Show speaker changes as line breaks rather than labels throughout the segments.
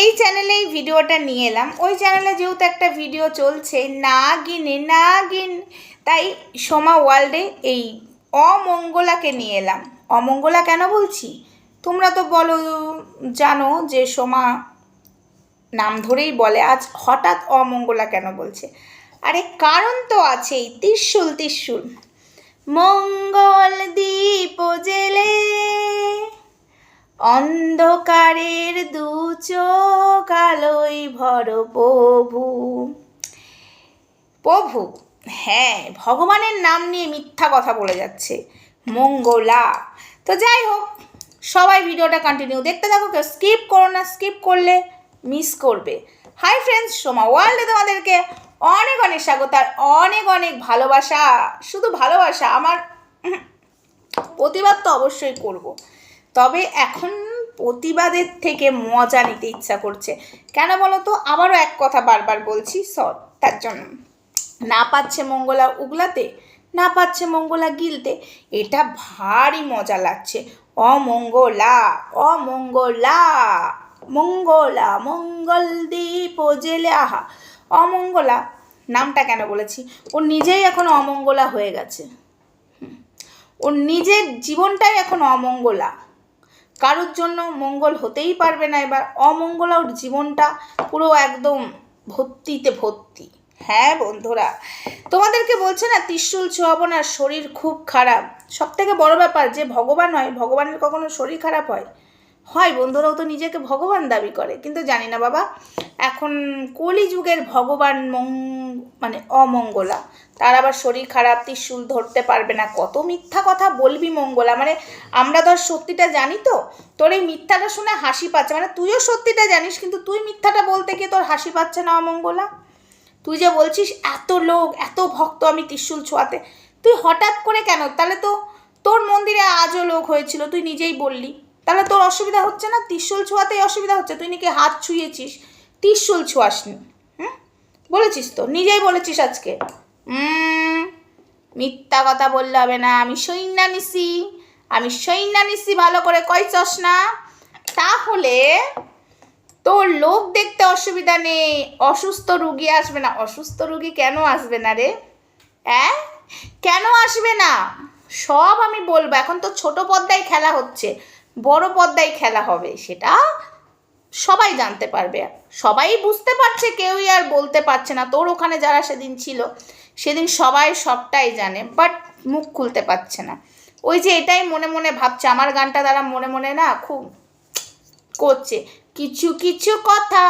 এই চ্যানেলে এই ভিডিওটা নিয়ে এলাম ওই চ্যানেলে যেহেতু একটা ভিডিও চলছে না গিনে না গিন তাই সোমা ওয়ার্ল্ডে এই অমঙ্গলাকে নিয়ে এলাম অমঙ্গলা কেন বলছি তোমরা তো বলো জানো যে সোমা নাম ধরেই বলে আজ হঠাৎ অমঙ্গলা কেন বলছে আরে কারণ তো আছেই ত্রিশুল ত্রিশুল মঙ্গল দ্বীপ জেলে অন্ধকারের দু চোখ ভর প্রভু প্রভু হ্যাঁ ভগবানের নাম নিয়ে মিথ্যা কথা বলে যাচ্ছে মঙ্গলা তো যাই হোক সবাই ভিডিওটা কন্টিনিউ দেখতে থাকো কেউ স্কিপ করো না স্কিপ করলে মিস করবে হাই ফ্রেন্ডস সোমা ওয়ার্ল্ডে তোমাদেরকে অনেক অনেক স্বাগত আর অনেক অনেক ভালোবাসা শুধু ভালোবাসা আমার প্রতিবাদ তো অবশ্যই করবো তবে এখন প্রতিবাদের থেকে মজা নিতে ইচ্ছা করছে কেন বলো তো আবারও এক কথা বারবার বলছি স তার জন্য না পাচ্ছে মঙ্গলা উগলাতে না পাচ্ছে মঙ্গলা গিলতে এটা ভারী মজা লাগছে অমঙ্গলা অমঙ্গলা মঙ্গলা মঙ্গল দ্বীপ জেলে আহা অমঙ্গলা নামটা কেন বলেছি ও নিজেই এখন অমঙ্গলা হয়ে গেছে ওর নিজের জীবনটাই এখন অমঙ্গলা কারোর জন্য মঙ্গল হতেই পারবে না এবার অমঙ্গল আউট জীবনটা পুরো একদম ভর্তিতে ভর্তি হ্যাঁ বন্ধুরা তোমাদেরকে বলছে না ত্রিশুল ছোঁয়াবো না শরীর খুব খারাপ সব থেকে বড় ব্যাপার যে ভগবান হয় ভগবানের কখনো শরীর খারাপ হয় হয় বন্ধুরাও তো নিজেকে ভগবান দাবি করে কিন্তু জানি না বাবা এখন কলিযুগের ভগবান মং মানে অমঙ্গলা তার আবার শরীর খারাপ ত্রিশুল ধরতে পারবে না কত মিথ্যা কথা বলবি মঙ্গলা মানে আমরা ধর সত্যিটা জানি তো তোর এই মিথ্যাটা শুনে হাসি পাচ্ছে মানে তুইও সত্যিটা জানিস কিন্তু তুই মিথ্যাটা বলতে গিয়ে তোর হাসি পাচ্ছে না অমঙ্গলা তুই যে বলছিস এত লোক এত ভক্ত আমি ত্রিশুল ছোঁয়াতে তুই হঠাৎ করে কেন তাহলে তো তোর মন্দিরে আজও লোক হয়েছিল তুই নিজেই বললি তাহলে তোর অসুবিধা হচ্ছে না ত্রিশুল ছোঁয়াতেই অসুবিধা হচ্ছে তুই নাকি হাত ছুঁয়েছিস ত্রিশুল ছোঁয়াসনি হুম বলেছিস তো নিজেই বলেছিস আজকে মিথ্যা কথা বললে হবে না আমি সৈন্যা নিছি আমি সৈন্যা নিছি ভালো করে কইছস না তাহলে তোর লোক দেখতে অসুবিধা নেই অসুস্থ রুগী আসবে না অসুস্থ রুগী কেন আসবে না রে হ্যাঁ কেন আসবে না সব আমি বলবো এখন তো ছোট পর্দায় খেলা হচ্ছে বড় পর্দায় খেলা হবে সেটা সবাই জানতে পারবে সবাই বুঝতে পারছে কেউই আর বলতে পারছে না তোর ওখানে যারা সেদিন ছিল সেদিন সবাই সবটাই জানে বাট মুখ খুলতে পারছে না ওই যে এটাই মনে মনে ভাবছে আমার গানটা তারা মনে মনে না খুব করছে কিছু কিছু কথা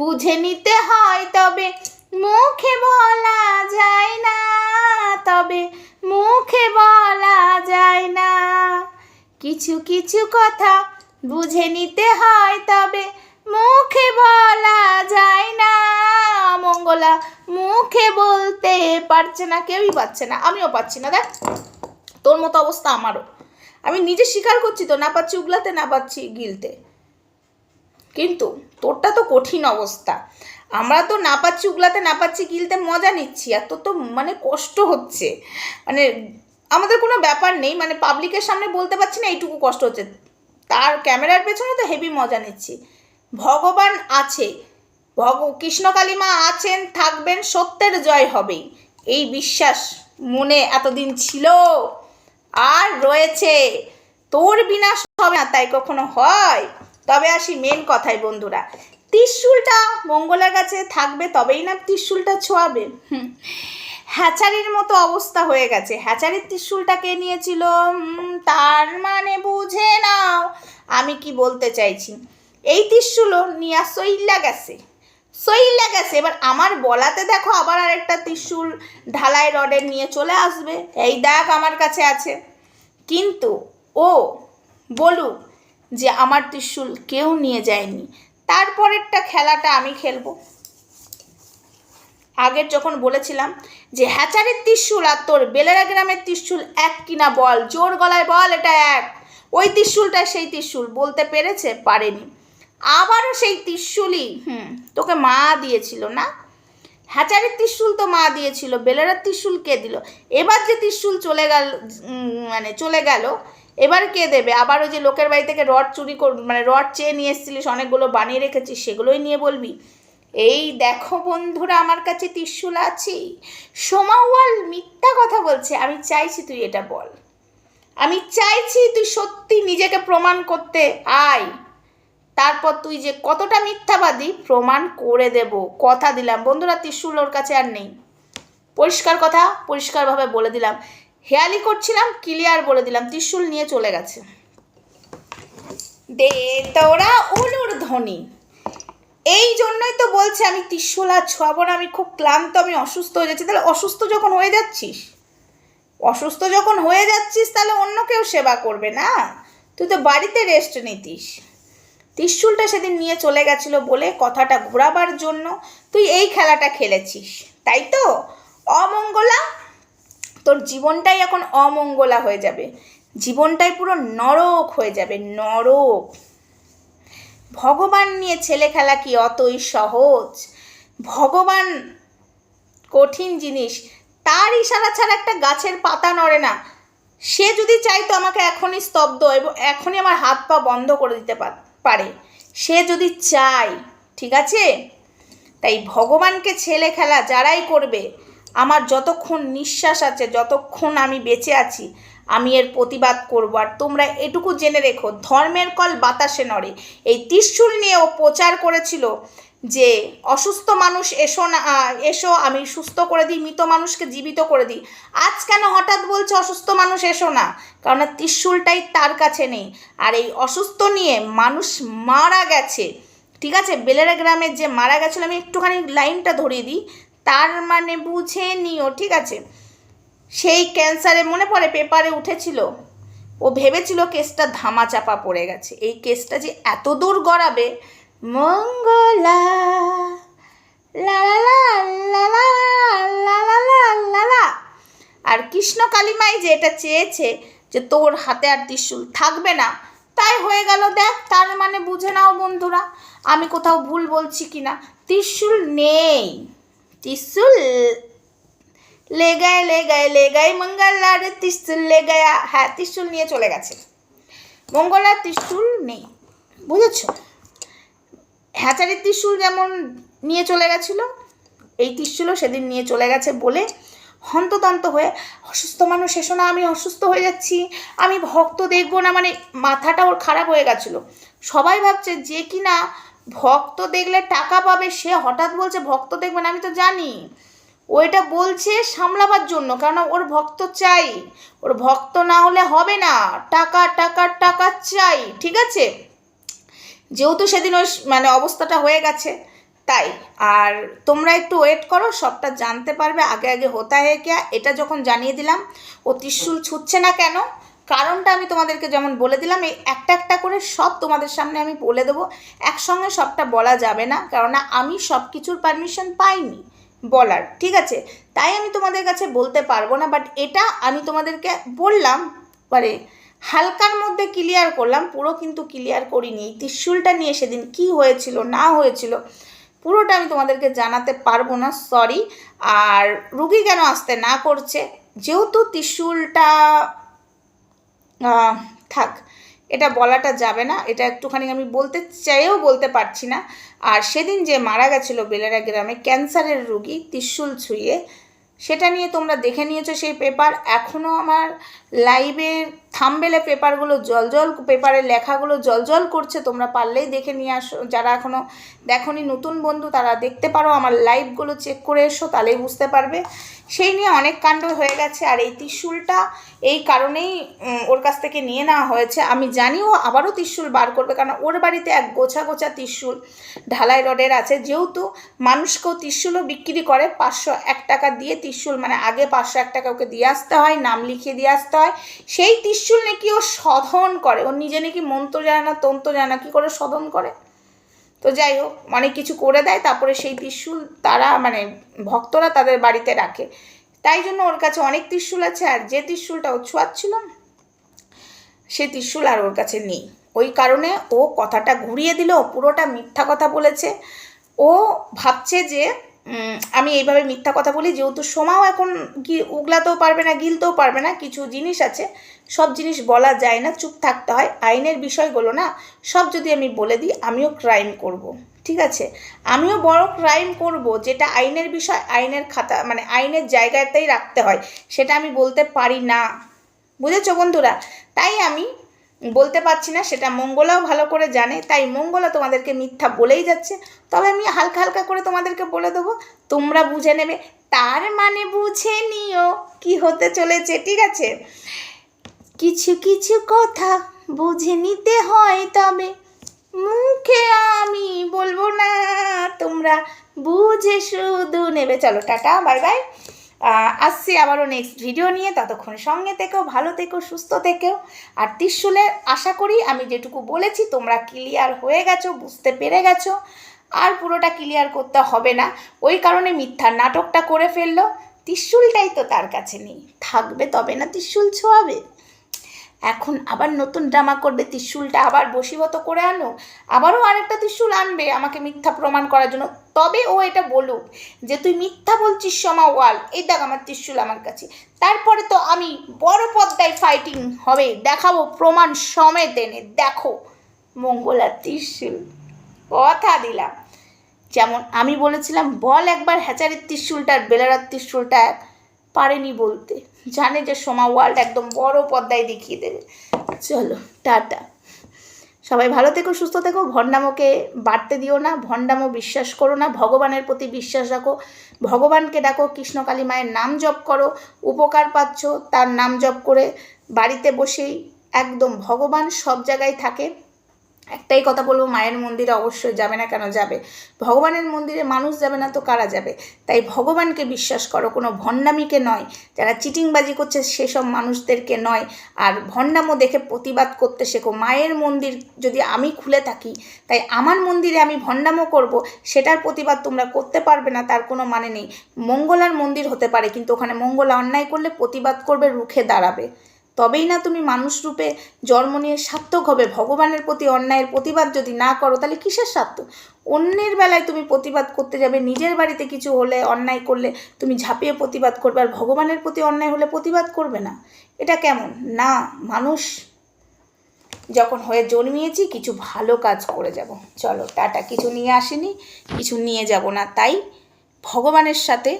বুঝে নিতে হয় তবে মুখে বলা যায় না তবে মুখে বলা যায় না কিছু কিছু কথা বুঝে নিতে হয় তবে মুখে বলা যায় না মঙ্গলা মুখে বলতে পারছে না কেউই পাচ্ছে না আমিও পাচ্ছি না দেখ তোর মতো অবস্থা আমারও আমি নিজে স্বীকার করছি তো না পাচ্ছি উগলাতে না পাচ্ছি গিলতে কিন্তু তোরটা তো কঠিন অবস্থা আমরা তো না পাচ্ছি উগলাতে না পাচ্ছি গিলতে মজা নিচ্ছি আর তোর তো মানে কষ্ট হচ্ছে মানে আমাদের কোনো ব্যাপার নেই মানে পাবলিকের সামনে বলতে পারছি না এইটুকু কষ্ট হচ্ছে তার ক্যামেরার পেছনে তো হেভি মজা নিচ্ছি ভগবান আছে ভগ কৃষ্ণ মা আছেন থাকবেন সত্যের জয় হবেই এই বিশ্বাস মনে এতদিন ছিল আর রয়েছে তোর বিনাশ হবে না তাই কখনো হয় তবে আসি মেন কথায় বন্ধুরা ত্রিশুলটা মঙ্গলের কাছে থাকবে তবেই না ত্রিশুলটা ছোঁয়াবে হুম হ্যাচারির মতো অবস্থা হয়ে গেছে হ্যাচারির ত্রিশুলটা কে নিয়েছিল তার মানে বুঝে নাও আমি কি বলতে চাইছি এই ত্রিশুলও নিয়া সইল্লা গেছে সইল্লা গেছে এবার আমার বলাতে দেখো আবার আরেকটা ত্রিশুল ঢালাই রডের নিয়ে চলে আসবে এই দেখ আমার কাছে আছে কিন্তু ও বলুক যে আমার ত্রিশুল কেউ নিয়ে যায়নি তারপরেরটা খেলাটা আমি খেলবো আগের যখন বলেছিলাম যে হ্যাচারির ত্রিশুল আর তোর বেলেরা গ্রামের ত্রিশুল এক কিনা বল জোর গলায় বল এটা এক ওই ত্রিশুলটা সেই ত্রিশুল বলতে পেরেছে পারেনি আবারও সেই ত্রিশুলই হুম তোকে মা দিয়েছিল না হ্যাচারির ত্রিশুল তো মা দিয়েছিল বেলেরার ত্রিশুল কে দিল এবার যে ত্রিশুল চলে গেল মানে চলে গেল এবার কে দেবে আবার ওই যে লোকের বাড়ি থেকে রড চুরি কর মানে রড চেয়ে নিয়ে এসেছিলিস অনেকগুলো বানিয়ে রেখেছিস সেগুলোই নিয়ে বলবি এই দেখো বন্ধুরা আমার কাছে ত্রিশুল আছে সোমাওয়াল মিথ্যা কথা বলছে আমি চাইছি তুই এটা বল আমি চাইছি তুই সত্যি নিজেকে প্রমাণ করতে আয় তারপর তুই যে কতটা মিথ্যাবাদী প্রমাণ করে দেব কথা দিলাম বন্ধুরা ত্রিশুল ওর কাছে আর নেই পরিষ্কার কথা পরিষ্কারভাবে বলে দিলাম হেয়ালি করছিলাম ক্লিয়ার বলে দিলাম ত্রিশুল নিয়ে চলে গেছে দে তোরা উলুর ধ্বনি এই জন্যই তো বলছে আমি ত্রিশুলা ছোঁয়াবো না আমি খুব ক্লান্ত আমি অসুস্থ হয়ে যাচ্ছি তাহলে অসুস্থ যখন হয়ে যাচ্ছিস অসুস্থ যখন হয়ে যাচ্ছিস তাহলে অন্য কেউ সেবা করবে না তুই তো বাড়িতে রেস্ট নিতিস ত্রিশুলটা সেদিন নিয়ে চলে গেছিলো বলে কথাটা ঘোরাবার জন্য তুই এই খেলাটা খেলেছিস তাই তো অমঙ্গলা তোর জীবনটাই এখন অমঙ্গলা হয়ে যাবে জীবনটাই পুরো নরক হয়ে যাবে নরক ভগবান নিয়ে ছেলে খেলা কি অতই সহজ ভগবান কঠিন জিনিস তার ইশারা ছাড়া একটা গাছের পাতা নড়ে না সে যদি চাইতো আমাকে এখনই স্তব্ধ এবং এখনই আমার হাত পা বন্ধ করে দিতে পারে সে যদি চায় ঠিক আছে তাই ভগবানকে ছেলে খেলা যারাই করবে আমার যতক্ষণ নিঃশ্বাস আছে যতক্ষণ আমি বেঁচে আছি আমি এর প্রতিবাদ করবো আর তোমরা এটুকু জেনে রেখো ধর্মের কল বাতাসে নড়ে এই নিয়ে নিয়েও প্রচার করেছিল যে অসুস্থ মানুষ এসো না এসো আমি সুস্থ করে দিই মৃত মানুষকে জীবিত করে দিই আজ কেন হঠাৎ বলছে অসুস্থ মানুষ এসো না কারণ ত্রিশুলটাই তার কাছে নেই আর এই অসুস্থ নিয়ে মানুষ মারা গেছে ঠিক আছে বেলেরা গ্রামের যে মারা গেছিলো আমি একটুখানি লাইনটা ধরিয়ে দিই তার মানে বুঝে নিও ঠিক আছে সেই ক্যান্সারে মনে পড়ে পেপারে উঠেছিল ও ভেবেছিল কেসটা ধামা চাপা পড়ে গেছে এই কেসটা যে এত দূর গড়াবে মঙ্গলা আর কৃষ্ণ কালিমাই যে এটা চেয়েছে যে তোর হাতে আর ত্রিশুল থাকবে না তাই হয়ে গেল দেখ তার মানে বুঝে নাও বন্ধুরা আমি কোথাও ভুল বলছি কি না ত্রিশুল নেই ত্রিশুল লে গায় লে গায় লে গায় মঙ্গলার ত্রিশুল লে গায়া হ্যাঁ ত্রিস্তুল নিয়ে চলে গেছে মঙ্গল আর ত্রিস্তুল নেই বুঝেছ হ্যাচারির ত্রিশুল যেমন নিয়ে চলে গেছিলো এই ত্রিশুলও সেদিন নিয়ে চলে গেছে বলে হন্ততন্ত হয়ে অসুস্থ মানুষ এসো না আমি অসুস্থ হয়ে যাচ্ছি আমি ভক্ত দেখব না মানে মাথাটা ওর খারাপ হয়ে গেছিলো সবাই ভাবছে যে কিনা ভক্ত দেখলে টাকা পাবে সে হঠাৎ বলছে ভক্ত দেখবে না আমি তো জানি ও এটা বলছে সামলাবার জন্য কারণ ওর ভক্ত চাই ওর ভক্ত না হলে হবে না টাকা টাকা টাকা চাই ঠিক আছে যেহেতু সেদিন ওই মানে অবস্থাটা হয়ে গেছে তাই আর তোমরা একটু ওয়েট করো সবটা জানতে পারবে আগে আগে হোতা হয়ে কে এটা যখন জানিয়ে দিলাম ও ত্রিশুল ছুটছে না কেন কারণটা আমি তোমাদেরকে যেমন বলে দিলাম এই একটা একটা করে সব তোমাদের সামনে আমি বলে দেবো একসঙ্গে সবটা বলা যাবে না কেননা আমি সব কিছুর পারমিশন পাইনি বলার ঠিক আছে তাই আমি তোমাদের কাছে বলতে পারবো না বাট এটা আমি তোমাদেরকে বললাম মানে হালকার মধ্যে ক্লিয়ার করলাম পুরো কিন্তু ক্লিয়ার করিনি এই ত্রিশুলটা নিয়ে সেদিন কি হয়েছিল না হয়েছিল পুরোটা আমি তোমাদেরকে জানাতে পারবো না সরি আর রুগী কেন আসতে না করছে যেহেতু ত্রিশুলটা থাক এটা বলাটা যাবে না এটা একটুখানি আমি বলতে চাইও বলতে পারছি না আর সেদিন যে মারা গেছিল বেলেরা গ্রামে ক্যান্সারের রুগী ত্রিশুল ছুঁয়ে সেটা নিয়ে তোমরা দেখে নিয়েছো সেই পেপার এখনও আমার লাইভের থামবেলে পেপারগুলো জল পেপারের লেখাগুলো জল করছে তোমরা পারলেই দেখে নিয়ে আসো যারা এখনও দেখনি নতুন বন্ধু তারা দেখতে পারো আমার লাইভগুলো চেক করে এসো তাহলেই বুঝতে পারবে সেই নিয়ে অনেক কাণ্ড হয়ে গেছে আর এই ত্রিশুলটা এই কারণেই ওর কাছ থেকে নিয়ে নেওয়া হয়েছে আমি জানিও আবারও ত্রিশুল বার করবে কারণ ওর বাড়িতে এক গোছা গোছা ত্রিশুল ঢালাই রডের আছে যেহেতু মানুষকেও ত্রিশুলও বিক্রি করে পাঁচশো এক টাকা দিয়ে ত্রিশুল মানে আগে পাঁচশো এক টাকা ওকে দিয়ে আসতে হয় নাম লিখিয়ে দিয়ে আসতে হয় সেই ত্রিশুল ত্রিশূল নাকি ও সধন করে ও নিজে নাকি মন্ত্র জানে না তন্ত্র জানে না কী করে সধন করে তো যাই হোক অনেক কিছু করে দেয় তারপরে সেই ত্রিশূল তারা মানে ভক্তরা তাদের বাড়িতে রাখে তাই জন্য ওর কাছে অনেক ত্রিশূল আছে আর যে ত্রিশূলটা ও ছোঁয়াচ্ছিল সে ত্রিশূল আর ওর কাছে নেই ওই কারণে ও কথাটা ঘুরিয়ে দিল পুরোটা মিথ্যা কথা বলেছে ও ভাবছে যে আমি এইভাবে মিথ্যা কথা বলি যেহেতু সোমাও এখন গি উগলাতেও পারবে না গিলতেও পারবে না কিছু জিনিস আছে সব জিনিস বলা যায় না চুপ থাকতে হয় আইনের বিষয়গুলো না সব যদি আমি বলে দিই আমিও ক্রাইম করব। ঠিক আছে আমিও বড় ক্রাইম করব যেটা আইনের বিষয় আইনের খাতা মানে আইনের জায়গাতেই রাখতে হয় সেটা আমি বলতে পারি না বুঝেছ বন্ধুরা তাই আমি বলতে পারছি না সেটা মঙ্গলাও ভালো করে জানে তাই মঙ্গলা তোমাদেরকে মিথ্যা বলেই যাচ্ছে তবে আমি হালকা হালকা করে তোমাদেরকে বলে দেবো তোমরা বুঝে নেবে তার মানে বুঝে নিও কি হতে চলেছে ঠিক আছে কিছু কিছু কথা বুঝে নিতে হয় তবে মুখে আমি বলবো না তোমরা বুঝে শুধু নেবে চলো টাটা বাই বাই আসছি আবারও নেক্সট ভিডিও নিয়ে ততক্ষণ সঙ্গে থেকেও ভালো থেকো সুস্থ থেকেও আর ত্রিশুলের আশা করি আমি যেটুকু বলেছি তোমরা ক্লিয়ার হয়ে গেছো বুঝতে পেরে গেছো আর পুরোটা ক্লিয়ার করতে হবে না ওই কারণে মিথ্যার নাটকটা করে ফেললো ত্রিশুলটাই তো তার কাছে নেই থাকবে তবে না ত্রিশুল ছোঁয়াবে এখন আবার নতুন ড্রামা করবে ত্রিশুলটা আবার বসীভত করে আনো আবারও আরেকটা ত্রিশুল আনবে আমাকে মিথ্যা প্রমাণ করার জন্য তবে ও এটা বলুক যে তুই মিথ্যা বলছিস সমা ওয়াল এই দেখ আমার ত্রিশুল আমার কাছে তারপরে তো আমি বড় পদ্মায় ফাইটিং হবে দেখাবো প্রমাণ সমেত এনে দেখো মঙ্গলার ত্রিশুল কথা দিলাম যেমন আমি বলেছিলাম বল একবার হ্যাচারির ত্রিশুলটা আর বেলারার ত্রিশুলটা এক পারেনি বলতে জানে যে সোমা ওয়ার্ল্ড একদম বড় পর্দায় দেখিয়ে দেবে চলো টাটা সবাই ভালো থেকো সুস্থ থেকো ভণ্ডামোকে বাড়তে দিও না ভণ্ডামো বিশ্বাস করো না ভগবানের প্রতি বিশ্বাস রাখো ভগবানকে ডাকো কৃষ্ণকালী মায়ের নাম জপ করো উপকার পাচ্ছ তার নাম জপ করে বাড়িতে বসেই একদম ভগবান সব জায়গায় থাকে একটাই কথা বলবো মায়ের মন্দিরে অবশ্যই যাবে না কেন যাবে ভগবানের মন্দিরে মানুষ যাবে না তো কারা যাবে তাই ভগবানকে বিশ্বাস করো কোনো ভণ্ডামিকে নয় যারা চিটিংবাজি করছে সেসব মানুষদেরকে নয় আর ভণ্ডামো দেখে প্রতিবাদ করতে শেখো মায়ের মন্দির যদি আমি খুলে থাকি তাই আমার মন্দিরে আমি ভণ্ডামো করব সেটার প্রতিবাদ তোমরা করতে পারবে না তার কোনো মানে নেই মঙ্গলার মন্দির হতে পারে কিন্তু ওখানে মঙ্গলা অন্যায় করলে প্রতিবাদ করবে রুখে দাঁড়াবে তবেই না তুমি মানুষরূপে জন্ম নিয়ে সার্থক হবে ভগবানের প্রতি অন্যায়ের প্রতিবাদ যদি না করো তাহলে কিসের সার্থক অন্যের বেলায় তুমি প্রতিবাদ করতে যাবে নিজের বাড়িতে কিছু হলে অন্যায় করলে তুমি ঝাঁপিয়ে প্রতিবাদ করবে আর ভগবানের প্রতি অন্যায় হলে প্রতিবাদ করবে না এটা কেমন না মানুষ যখন হয়ে জন্মিয়েছি কিছু ভালো কাজ করে যাব চলো টাটা কিছু নিয়ে আসিনি কিছু নিয়ে যাব না তাই ভগবানের সাথে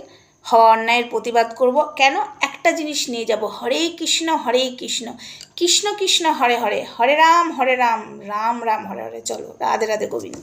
হওয়া অন্যায়ের প্রতিবাদ করব কেন একটা জিনিস নিয়ে যাব হরে কৃষ্ণ হরে কৃষ্ণ কৃষ্ণ কৃষ্ণ হরে হরে হরে রাম হরে রাম রাম রাম হরে হরে চলো রাধে রাধে গোবিন্দ